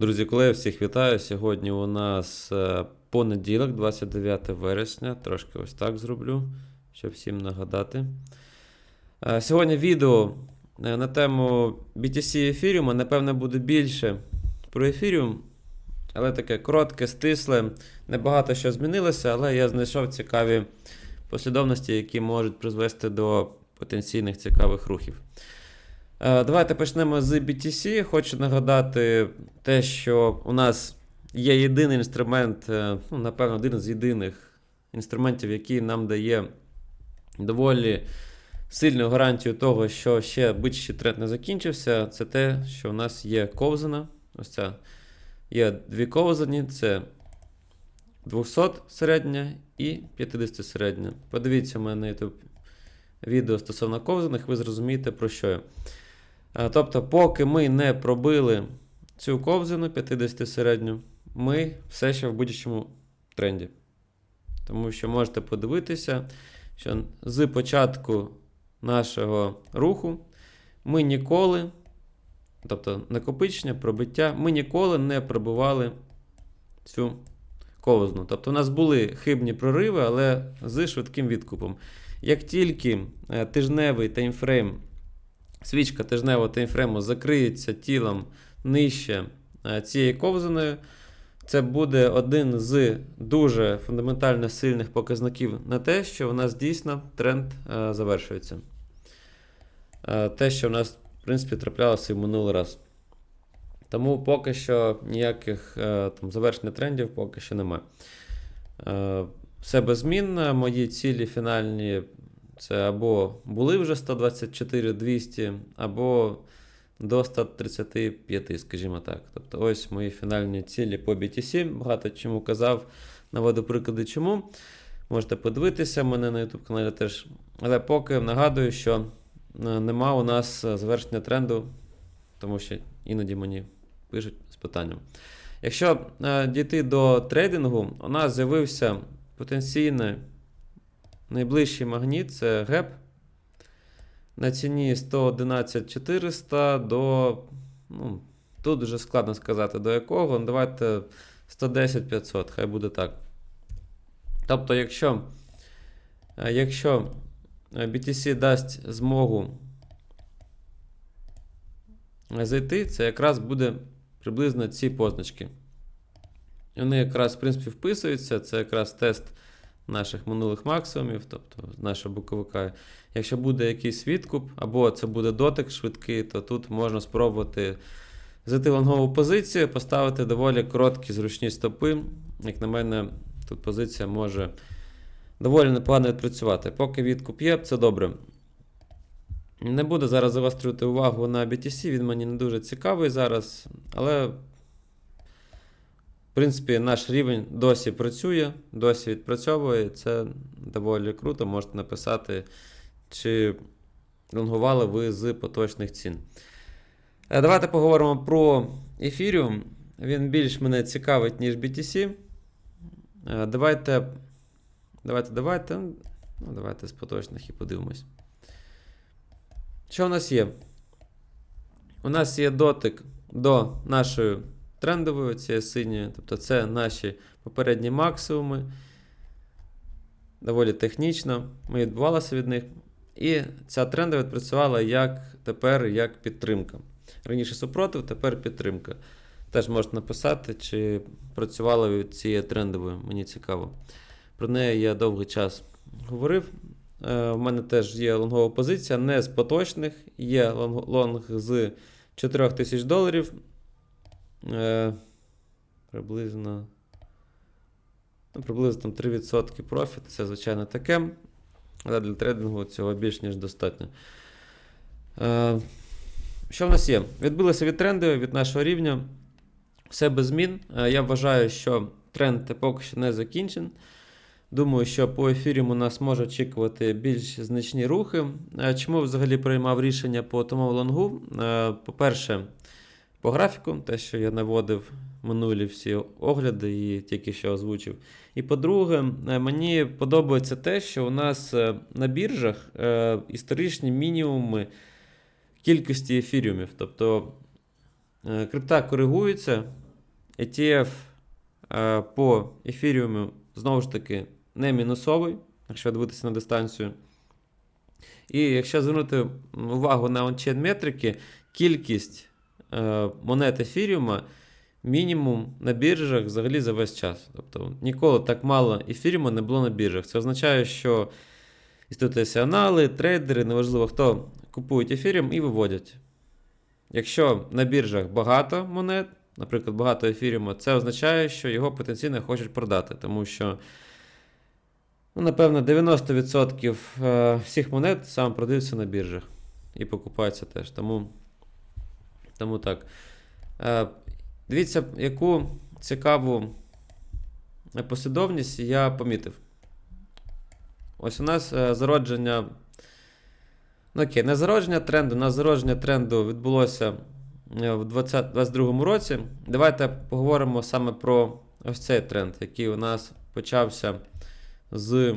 Друзі, колеги, всіх вітаю. Сьогодні у нас е, понеділок, 29 вересня. Трошки ось так зроблю, щоб всім нагадати. Е, Сьогодні відео е, на тему BTC ефіріума. Напевне, буде більше про ефіріум, але таке коротке, стисле. Небагато що змінилося, але я знайшов цікаві послідовності, які можуть призвести до потенційних цікавих рухів. Давайте почнемо з BTC. Хочу нагадати те, що у нас є єдиний інструмент, е, ну, напевно, один з єдиних інструментів, який нам дає доволі сильну гарантію того, що ще бичий тренд не закінчився. Це те, що у нас є ковзана. Ось ця є дві ковзані: це 200 середня і 50 середня. Подивіться у мене на YouTube відео стосовно ковзаних, ви зрозумієте, про що я. Е, Тобто, поки ми не пробили цю ковзану 50 середню, ми все ще в будь-якому тренді. Тому що можете подивитися, що з початку нашого руху ми ніколи, тобто накопичення, пробиття, ми ніколи не пробивали цю ковзну. Тобто, у нас були хибні прориви, але з швидким відкупом. Як тільки е, тижневий таймфрейм свічка тижневого таймфрейму закриється тілом нижче е, цієї ковзаної, це буде один з дуже фундаментально сильних показників на те, що у нас дійсно тренд е, завершується. Е, Те, що в нас, в принципі, траплялося і в минулий раз. Тому поки що ніяких там, завершення трендів поки що немає. Все беззмінно. Мої цілі фінальні це або були вже 124 200, або до 135, скажімо так. Тобто ось мої фінальні цілі по BTC. Багато чому казав, наведу приклади чому. Можете подивитися, мене на YouTube каналі теж. Але поки нагадую, що е, нема у нас е, завершення тренду, тому що іноді мені пишуть з питанням. Якщо е, дійти до трейдингу, у нас з'явився потенційний Найближчий магніт це геп на ціні 111 400 до. Ну, тут вже складно сказати до якого. Давайте 110 500, хай буде так. Тобто, якщо, е, якщо BTC дасть змогу зайти, це якраз буде приблизно ці позначки. Вони якраз, в принципі, вписуються. Це якраз тест наших минулих максимумів, тобто нашого боковика. Якщо буде якийсь відкуп, або це буде дотик швидкий, то тут можна спробувати зайти в лонгову позицію, поставити доволі короткі зручні стопи. Як на мене, тут позиція може доволі непогано відпрацювати. Поки відкуп є, це добре. Не буду зараз завострювати увагу на BTC, він мені не дуже цікавий зараз, але в принципі, наш рівень досі працює, досі відпрацьовує. Це доволі круто. Можете написати, чи лонгували ви з поточних цін. Е, Давайте поговоримо про ефіріум. Він більш мене цікавить, ніж BTC. Е, Давайте. Давайте, давайте. Ну, давайте з поточних і подивимось. Що у нас є? У нас є дотик до нашої трендовою, цією синьою. Тобто це наші попередні максимуми. Доволі технічно. Ми відбувалися від них. І ця трендова відпрацювала як тепер як підтримка. Раніше супротив, тепер підтримка. Теж можете написати, чи працювала від цієї трендової. Мені цікаво. Про неї я довгий час говорив. Е, У мене теж є лонгова позиція, не з поточних, є лонг, з 4000 доларів. Е, приблизно. Ну, приблизно там 3% профіт. Це, звичайно, таке. Але для трейдингу цього більш ніж достатньо. Е, що в нас є? Відбилися від тренду, від нашого рівня. Все без змін. Е, я вважаю, що тренд поки що не закінчен. Думаю, що по ефірі у нас може очікувати більш значні рухи. Е, Чому взагалі приймав рішення по тому лонгу? Е, По-перше, по графіку, те, що я наводив минулі всі огляди і тільки що озвучив. І по-друге, е, мені подобається те, що у нас е, на біржах е, історичні мінімуми кількості ефіріумів. Тобто крипта коригується ETF по ефіріуму знову ж таки не мінусовий, якщо дивитися на дистанцію. І якщо звернути увагу на ончейн метрики, кількість монет ефіріума мінімум на біржах взагалі за весь час. Тобто ніколи так мало ефіріуму не було на біржах. Це означає, що інституціонали, трейдери, неважливо хто, купують ефіріум і виводять. Якщо на біржах багато монет, наприклад, багато ефіріуму, це означає, що його потенційно хочуть продати, тому що, ну, напевно, 90% е, всіх монет саме продаються на біржах і покупаються теж. Тому, тому так. Дивіться, яку цікаву послідовність я помітив. Ось у нас е, зародження. Ну, окей, не зародження тренду, у нас зародження тренду відбулося е, в 2022 році. Давайте поговоримо саме про ось цей тренд, який у нас почався з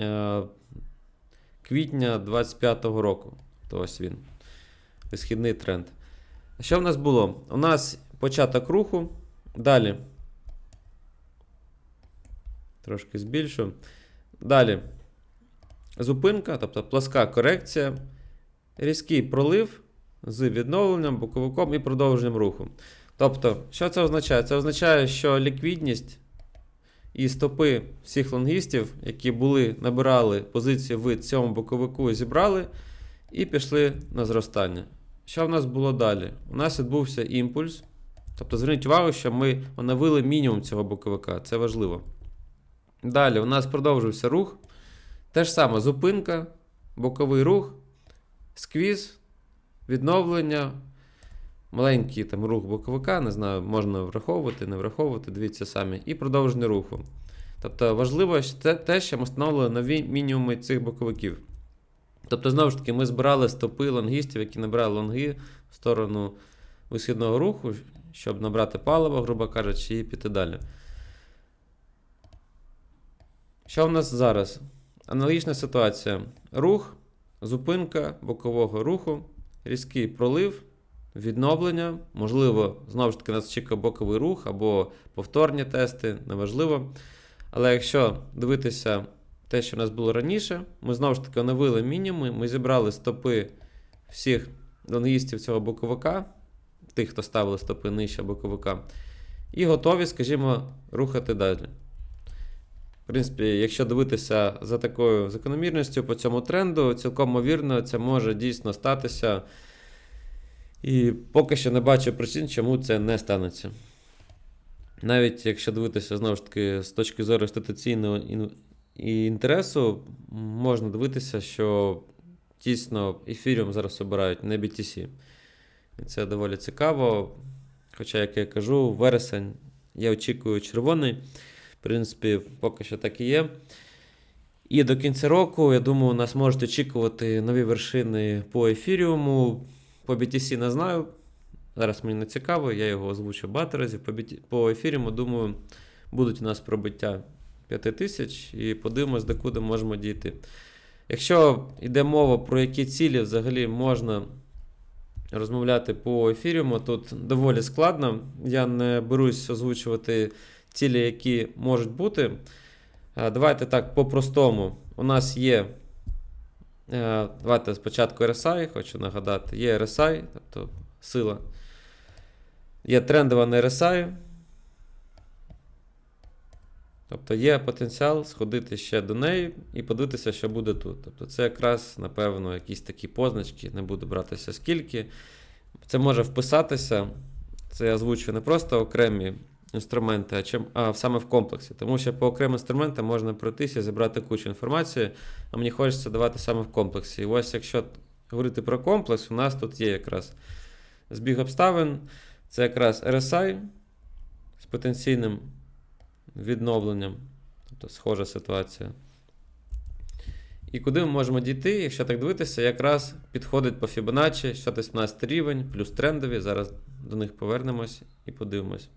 е, квітня 25-го року. То ось він. Висхідний тренд. Що в нас було? У нас початок руху. Далі. Трошки збільшу. Далі. Зупинка, тобто пласка корекція, різкий пролив з відновленням, боковиком і продовженням руху. Тобто, що це означає? Це означає, що ліквідність і стопи всіх лонгістів, які були, набирали позиції в цьому боковику, зібрали і пішли на зростання. Що в нас було далі? У нас відбувся імпульс. Тобто, зверніть увагу, що ми оновили мінімум цього боковика. Це важливо. Далі у нас продовжився рух. Те ж саме зупинка, боковий рух, сквіз, відновлення, маленький там рух боковика, не знаю, можна враховувати, не враховувати, дивіться самі, і продовження руху. Тобто важливо те, що ми встановили нові мінімуми цих боковиків. Тобто, знову ж таки, ми збирали стопи лонгістів, які набирали лонги в сторону висхідного руху, щоб набрати паливо, грубо кажучи, і піти далі. Що в нас зараз? Аналогічна ситуація. Рух, зупинка бокового руху, різкий пролив, відновлення. Можливо, знову ж таки, нас чекає боковий рух або повторні тести, неважливо. Але якщо дивитися те, що в нас було раніше, ми знову ж таки оновили мінімуми, ми зібрали стопи всіх лонгістів цього боковика, тих, хто ставили стопи нижче боковика, і готові, скажімо, рухати далі. В принципі, якщо дивитися за такою закономірністю по цьому тренду, цілком ймовірно, це може дійсно статися. І поки що не бачу причин, чому це не станеться. Навіть якщо дивитися знову ж таки з точки зору інституційного і інтересу, можна дивитися, що дійсно ефіріум зараз обирають не BTC. І це доволі цікаво. Хоча, як я кажу, вересень я очікую червоний. В принципі, поки що так і є. І до кінця року, я думаю, нас можуть очікувати нові вершини по ефіріуму. По BTC не знаю. Зараз мені не цікаво, я його озвучу багато разів. По, BT... по ефіріуму, думаю, будуть у нас пробиття 5000 і подивимось, до куди можемо дійти. Якщо йде мова про які цілі взагалі можна розмовляти по ефіріуму, тут доволі складно. Я не берусь озвучувати цілі, які можуть бути. Давайте так, по-простому. У нас є. Давайте спочатку RSI, хочу нагадати, є RSI, тобто сила. Є трендова на RSI. Тобто є потенціал сходити ще до неї і подивитися, що буде тут. Тобто це якраз, напевно, якісь такі позначки, не буду братися скільки. Це може вписатися. Це я озвучую не просто окремі інструменти, а чим, а саме в комплексі. Тому що по окремим інструментам можна пройтися, зібрати кучу інформації, а мені хочеться давати саме в комплексі. І ось якщо говорити про комплекс, у нас тут є якраз збіг обставин, це якраз RSI з потенційним відновленням. Тобто схожа ситуація. І куди ми можемо дійти, якщо так дивитися, якраз підходить по Fibonacci 118 рівень, плюс трендові. Зараз до них повернемось і подивимось.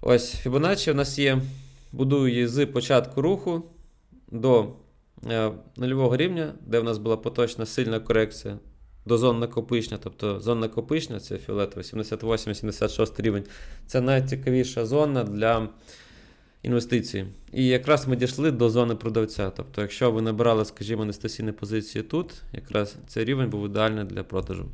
Ось Fibonacci у нас є. Будую її з початку руху до е, нульового рівня, де в нас була поточна сильна корекція до зон накопичення. Тобто зона накопичення це фіолетовий 78-76 рівень. Це найцікавіша зона для інвестицій. І якраз ми дійшли до зони продавця. Тобто, якщо ви набирали, скажімо, інвестиційні позиції тут, якраз цей рівень був ідеальний для продажу.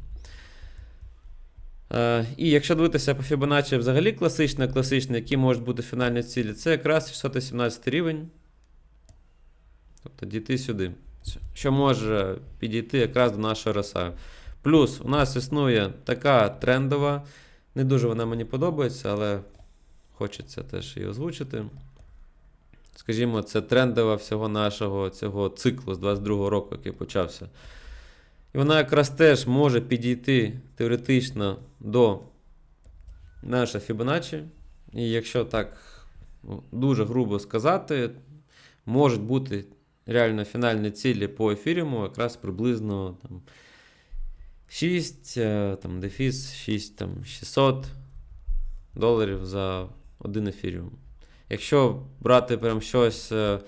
Е, і якщо дивитися по Fibonacci взагалі класичне, класичне, які можуть бути фінальні цілі, це якраз 617 рівень. Тобто дійти сюди. Що може підійти якраз до нашого RSI. Плюс у нас існує така трендова. Не дуже вона мені подобається, але хочеться теж її озвучити. Скажімо, це трендова всього нашого цього циклу з 22-го року, який почався. І вона якраз теж може підійти теоретично до нашої Fibonacci. І якщо так ну, дуже грубо сказати, можуть бути реально фінальні цілі по ефіріуму якраз приблизно там, 6, е, там, дефіс 6, там, 600 доларів за один ефіріум. Якщо брати прям щось е,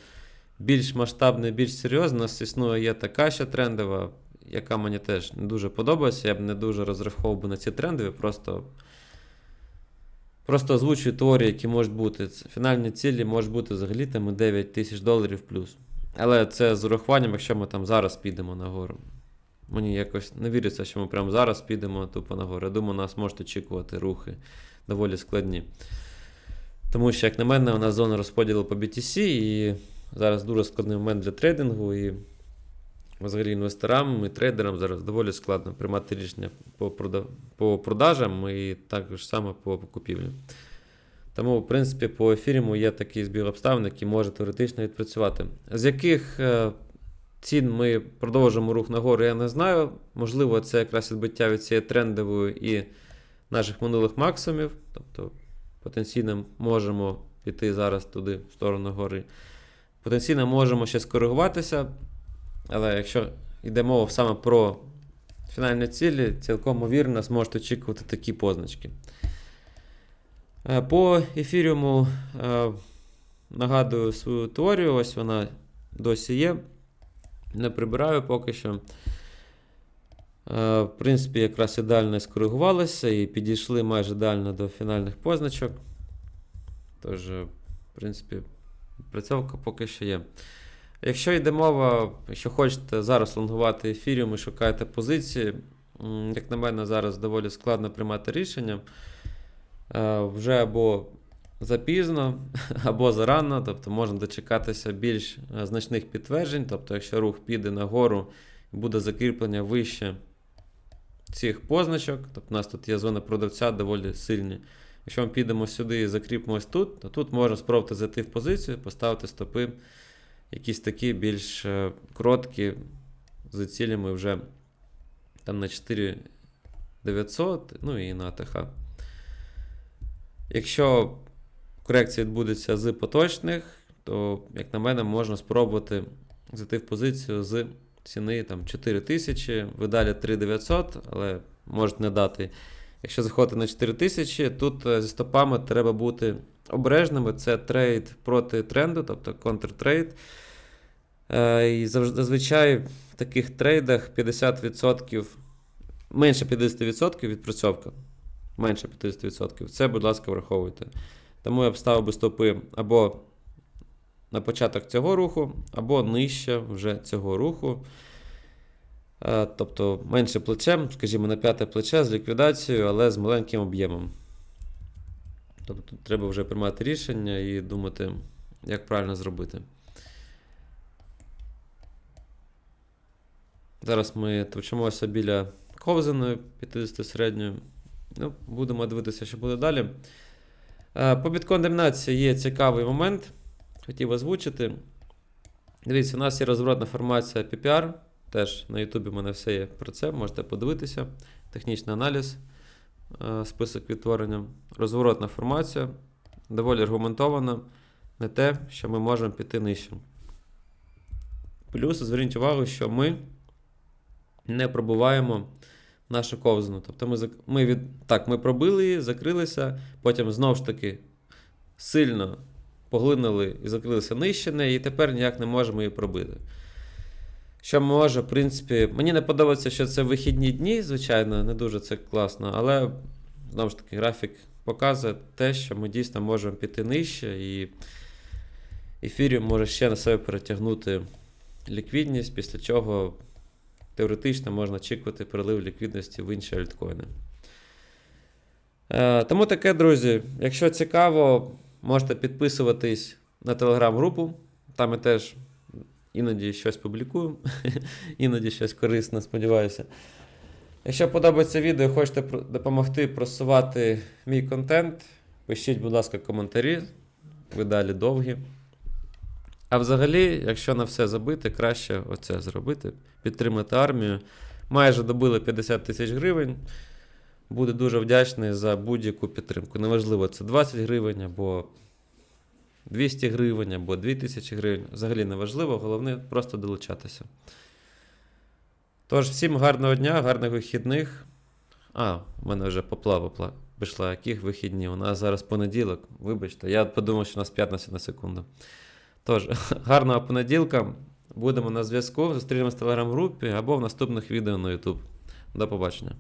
більш масштабне, більш серйозне, у нас існує є така ще трендова, яка мені теж не дуже подобається. Я б не дуже розраховував би на ці трендові, просто. Просто озвучую теорії, які можуть бути. Фінальні цілі можуть бути взагалі там 9 тисяч доларів плюс. Але це з урахуванням, якщо ми там зараз підемо нагору. Мені якось не віриться, що ми прямо зараз підемо тупо нагору. Я думаю, нас можуть очікувати рухи доволі складні. Тому що, як на мене, у нас зона розподілу по BTC, і зараз дуже складний момент для трейдингу. І взагалі інвесторам і трейдерам зараз доволі складно приймати рішення по, продажам і також саме по купівлі. Тому, в принципі, по ефіріму є такий збіг обставин, який може теоретично відпрацювати. З яких е, цін ми продовжимо рух нагору, я не знаю. Можливо, це якраз відбиття від цієї трендової і наших минулих максимумів. Тобто потенційно можемо піти зараз туди, в сторону гори. Потенційно можемо ще скоригуватися. Але якщо йде мова саме про фінальні цілі, цілком вірно нас очікувати такі позначки. Е, По ефіріуму е, нагадую свою теорію, ось вона досі є. Не прибираю поки що. Е, В принципі, якраз ідеально скоригувалися і підійшли майже ідеально до фінальних позначок. Тож, в принципі, працьовка поки що є. Якщо йде мова, якщо хочете зараз лонгувати ефіріум і шукаєте позиції, як на мене, зараз доволі складно приймати рішення. Е, Вже або запізно, або зарано, тобто можна дочекатися більш е, значних підтверджень. Тобто, якщо рух піде нагору і буде закріплення вище цих позначок, тобто у нас тут є зона продавця доволі сильні. Якщо ми підемо сюди і закріпимось тут, то тут можна спробувати зайти в позицію, поставити стопи якісь такі більш е, короткі, з цілями вже там на 4900, ну і на АТХ. Якщо корекція відбудеться з поточних, то, як на мене, можна спробувати зайти в позицію з ціни там 4000, ви далі 3900, але можуть не дати. Якщо заходити на 4000, тут е, зі стопами треба бути обережними. Це трейд проти тренду, тобто контртрейд. Е, І зазвичай в таких трейдах 50%, менше 50% відпрацьовка. Менше 50%. Це, будь ласка, враховуйте. Тому я б ставив би стопи або на початок цього руху, або нижче вже цього руху. Е, Тобто менше плечем, скажімо, на п'яте плече з ліквідацією, але з маленьким об'ємом. Тобто треба вже приймати рішення і думати, як правильно зробити. Зараз ми точимося біля ковзаної 50 середньої. Ну, будемо дивитися, що буде далі. Е, По біткондемнації є цікавий момент. Хотів озвучити. Дивіться, у нас є розворотна формація PPR. Теж на Ютубі в мене все є про це. Можете подивитися. Технічний аналіз, е, список відтворення. Розворотна формація. Доволі аргументована. Не те, що ми можемо піти нижче. Плюс зверніть увагу, що ми не пробуваємо нашу ковзану. Тобто ми, ми, від... так, ми пробили її, закрилися, потім знову ж таки сильно поглинули і закрилися нижче неї, і тепер ніяк не можемо її пробити. що може, в принципі, мені не подобається, що це вихідні дні, звичайно, не дуже це класно, але знову ж таки, графік показує те, що ми дійсно можемо піти нижче, і ефіріум може ще на себе перетягнути ліквідність, після чого теоретично можна очікувати прилив ліквідності в інші альткоїни. Е, тому таке, друзі. Якщо цікаво, можете підписуватись на телеграм-групу. Там я теж іноді щось публікую, іноді щось корисне, сподіваюся. Якщо подобається відео хочете допомогти просувати мій контент, пишіть, будь ласка, коментарі. Ви далі довгі. А взагалі, якщо на все забити, краще оце зробити. Підтримати армію. Майже добили 50 тисяч гривень. Буду дуже вдячний за будь-яку підтримку. Неважливо, це 20 гривень або 200 гривень, або 2000 гривень. Взагалі не важливо, головне просто долучатися. Тож, всім гарного дня, гарних вихідних. А, в мене вже поплава пла- пішла. Яких вихідні? У нас зараз понеділок. Вибачте, я подумав, що у нас п'ятниця на секунду. Тож, гарного понеділка. Будемо на зв'язку. Зустрінемось в телеграм-групі або в наступних відео на YouTube. До побачення.